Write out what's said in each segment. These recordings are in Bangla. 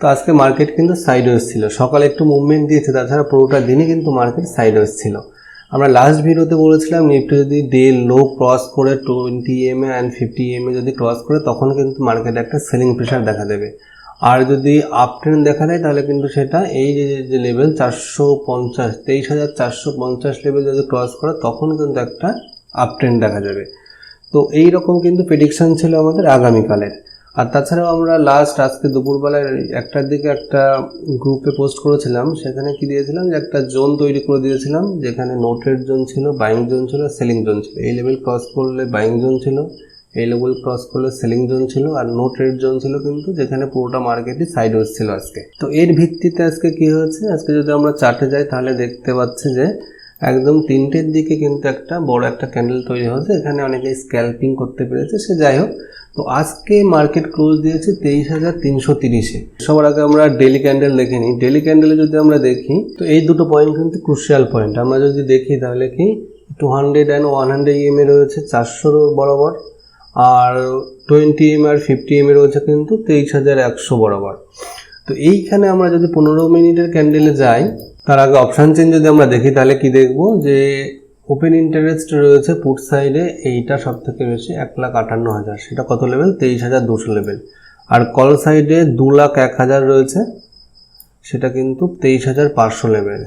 তো আজকে মার্কেট কিন্তু সাইড ছিল। সকালে একটু মুভমেন্ট দিয়েছে, তাছাড়া পুরোটা দিনই কিন্তু মার্কেট সাইড ছিল। আমরা লাস্ট ভিডিওতে বলেছিলাম নিফটি যদি ডে লো ক্রস করে twenty M A and fifty M A যদি ক্রস করে, তখন কিন্তু মার্কেটে একটা সেলিং প্রেশার দেখা দেবে। আর যদি আপ ট্রেন্ড দেখা দেয়, তাহলে কিন্তু সেটা এই যে যে লেভেল চারশো পঞ্চাশ, তেইশ হাজার চারশো পঞ্চাশ লেভেল যদি ক্রস করে, তখন কিন্তু একটা আপ ট্রেন্ড দেখা যাবে। তো এই রকম কিন্তু প্রেডিকশন ছিল আমাদের আগামীকালের। আর তাছাড়াও আমরা লাস্ট আজকে দুপুরবেলায় একটার দিকে একটা গ্রুপে পোস্ট করেছিলাম, সেখানে কি দিয়েছিলাম যে একটা জোন তৈরি করে দিয়েছিলাম, যেখানে নোটের জোন ছিল বাইং জোন ছিল সেলিং জোন ছিল। এই লেভেল ক্রস করলে বাইং জোন ছিল, এই লেভেল ক্রস করলে সেলিং জোন ছিল, আর নো ট্রেড জোন ছিল কিন্তু যেখানে পুরোটা মার্কেটই সাইড ছিল আজকে। তো এর ভিত্তিতে আজকে কি হয়েছে? আজকে যদি আমরা চার্টে যাই, তাহলে দেখতে পাচ্ছি যে একদম তিনটের দিকে কিন্তু একটা বড় একটা ক্যান্ডেল তৈরি হয়েছে। এখানে অনেকে স্ক্যাল্পিং করতে পেরেছে, সে যাই হোক। তো আজকে মার্কেট ক্লোজ দিয়েছে তেইশ হাজার তিনশো তিরিশে। সবার আগে আমরা ডেলি ক্যান্ডেল দেখে নিই। ডেলি ক্যান্ডেলে যদি আমরা দেখি, তো এই দুটো পয়েন্ট কিন্তু ক্রুশিয়াল পয়েন্ট আমরা যদি দেখি তাহলে কি two hundred and one hundred E M A রয়েছে চারশোর বরাবর, আর টোয়েন্টি এম আর ফিফটি এম এ রয়েছে কিন্তু তেইশ হাজার একশো বরাবর। তো এইখানে আমরা যদি পনেরো মিনিটের ক্যান্ডেলে যাই তার আগে অপশান চেঞ্জ যদি আমরা দেখি, তাহলে কি দেখব? যে ওপেন ইন্টারেস্ট রয়েছে পুট সাইডে এইটা সব থেকে বেশি এক লাখ আটান্ন হাজার। সেটা কত লেভেল তেইশ হাজার দুশো লেভেল আর কল সাইডে দু লাখ এক হাজার রয়েছে। সেটা কিন্তু তেইশ হাজার পাঁচশো লেভেল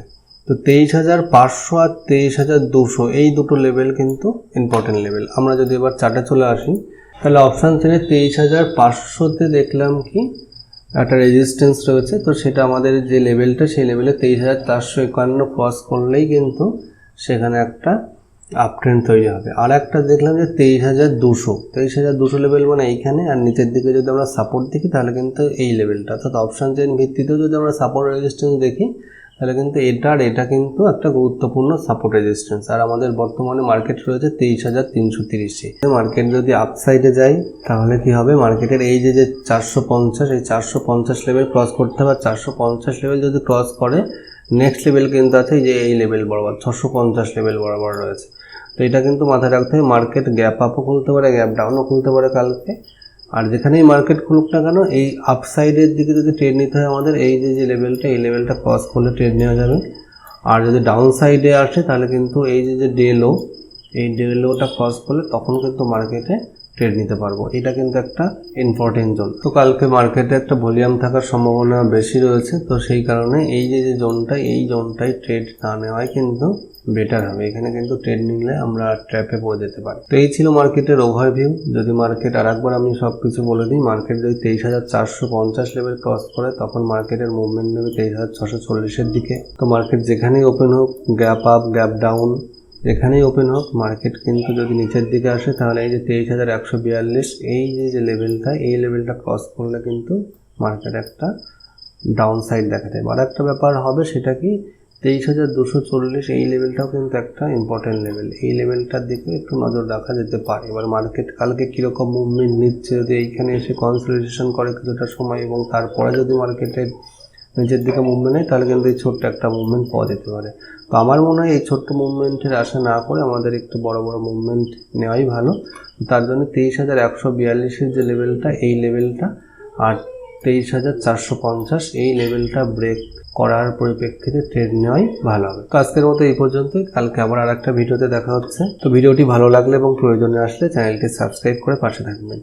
তো তেইশ হাজার পাঁচশো আর তেইশ হাজার দুশো, এই দুটো লেভেল কিন্তু ইম্পর্টেন্ট লেভেল আমরা যদি এবার চার্টে চলে আসি, তাহলে অপশান চেনে তেইশ হাজার পাঁচশোতে দেখলাম কি একটা রেজিস্ট্যান্স রয়েছে, তো সেটা আমাদের যে লেভেলটা সেই লেভেলে তেইশ হাজার চারশো একান্ন ক্রস করলেই কিন্তু সেখানে একটা আপ তৈরি হবে। আর একটা দেখলাম যে তেইশ হাজার দুশো, তেইশ হাজার দুশো লেভেল মানে এইখানে, আর নিচের দিকে যদি আমরা সাপোর্ট দেখি, তাহলে কিন্তু এই লেভেলটা অর্থাৎ অপশান চেন ভিত্তিতেও যদি আমরা সাপোর্ট রেজিস্ট্যান্স দেখি তাহলে কিন্তু এটা আর এটা কিন্তু একটা গুরুত্বপূর্ণ সাপোর্ট রেজিস্ট্যান্স আর আমাদের বর্তমানে মার্কেট রয়েছে তেইশ হাজার তিনশো তিরিশে। মার্কেট যদি আপসাইডে যায় তাহলে কি হবে? মার্কেটের এই যে যে চারশো পঞ্চাশ, এই চারশো পঞ্চাশ লেভেল ক্রস করতে হবে। চারশো পঞ্চাশ লেভেল যদি ক্রস করে নেক্সট লেভেল কিন্তু আছে যে, এই লেভেল বরাবর, ছশো পঞ্চাশ লেভেল বরাবর রয়েছে। তো এটা কিন্তু মাথায় রাখতে হবে মার্কেট গ্যাপ আপও খুলতে পারে গ্যাপ ডাউনও খুলতে পারে কালকে। আর যেখানেই মার্কেট খুলুক না কেন, এই আপসাইডের দিকে যদি ট্রেড নিতে হয় আমাদের, এই যে যে লেভেলটা এই লেভেলটা ক্রস করলে ট্রেড নেওয়া যাবে। আর যদি ডাউন সাইডে আসে, তাহলে কিন্তু এই যে যে ডে লো এই ডে লোটা ক্রস করলে তখন কিন্তু মার্কেটে ট্রেড নিতে পারব। এটা কিন্তু একটা ইম্পর্টেন্ট জোন তো কালকে মার্কেটে একটা ভলিউম থাকার সম্ভাবনা বেশি রয়েছে, তো সেই কারণে এই যে যে জোনটা এই জোনটাই ট্রেড না নেওয়াই কিন্তু বেটার হবে। এখানে কিন্তু ট্রেড নিলে আমরা ট্র্যাপে পড়ে যেতে পারি। তো এই ছিল মার্কেটের ওভারভিউ যদি মার্কেট আর একবার আমি সব কিছু বলে দিই মার্কেট যদি তেইশ হাজার চারশো পঞ্চাশ লেভেল ক্রস করে, তখন মার্কেটের মুভমেন্ট নেবে তেইশ হাজার ছশো চল্লিশের দিকে। তো মার্কেট যেখানেই ওপেন হোক গ্যাপ আপ গ্যাপ ডাউন যেখানেই ওপেন হোক মার্কেট কিন্তু যদি নিচের দিকে আসে, তাহলে এই যে তেইশ হাজার একশো বিয়াল্লিশ, এই যে যে লেভেলটা এই লেভেলটা ক্রস করলে কিন্তু মার্কেট একটা ডাউন সাইড দেখা দেবে আর একটা ব্যাপার হবে সেটা কি, তেইশ হাজার দুশো চল্লিশ, এই লেভেলটাও কিন্তু একটা ইম্পর্টেন্ট লেভেল এই লেভেলটার দিকে একটু নজর রাখা যেতে পারে। এবার মার্কেট কালকে কীরকম মুভমেন্ট নিচ্ছে, যদি এইখানে এসে কনসলিডেশন করে কিছুটা সময় এবং তারপরে যদি মার্কেটের নিচের দিকে মুভমেন্ট হয় তাহলে কিন্তু এই ছোট্ট একটা মুভমেন্ট পাওয়া যেতে পারে। তো আমার মনে হয় এই ছোট্ট মুভমেন্টের আশা না করে আমাদের একটু বড় বড় মুভমেন্ট নেওয়াই ভালো। তার জন্য তেইশ হাজার একশো বিয়াল্লিশের যে লেভেলটা এই লেভেলটা আর তেইশ হাজার চারশো পঞ্চাশ, এই লেভেলটা ব্রেক করার পরিপ্রেক্ষিতে ট্রেড নেওয়াই ভালো হবে। তো আজকের মতো এই পর্যন্তই। কালকে আবার আর একটা ভিডিওতে দেখা হচ্ছে। তো ভিডিওটি ভালো লাগলে এবং প্রয়োজনে আসলে চ্যানেলটি সাবস্ক্রাইব করে পাশে থাকবেন।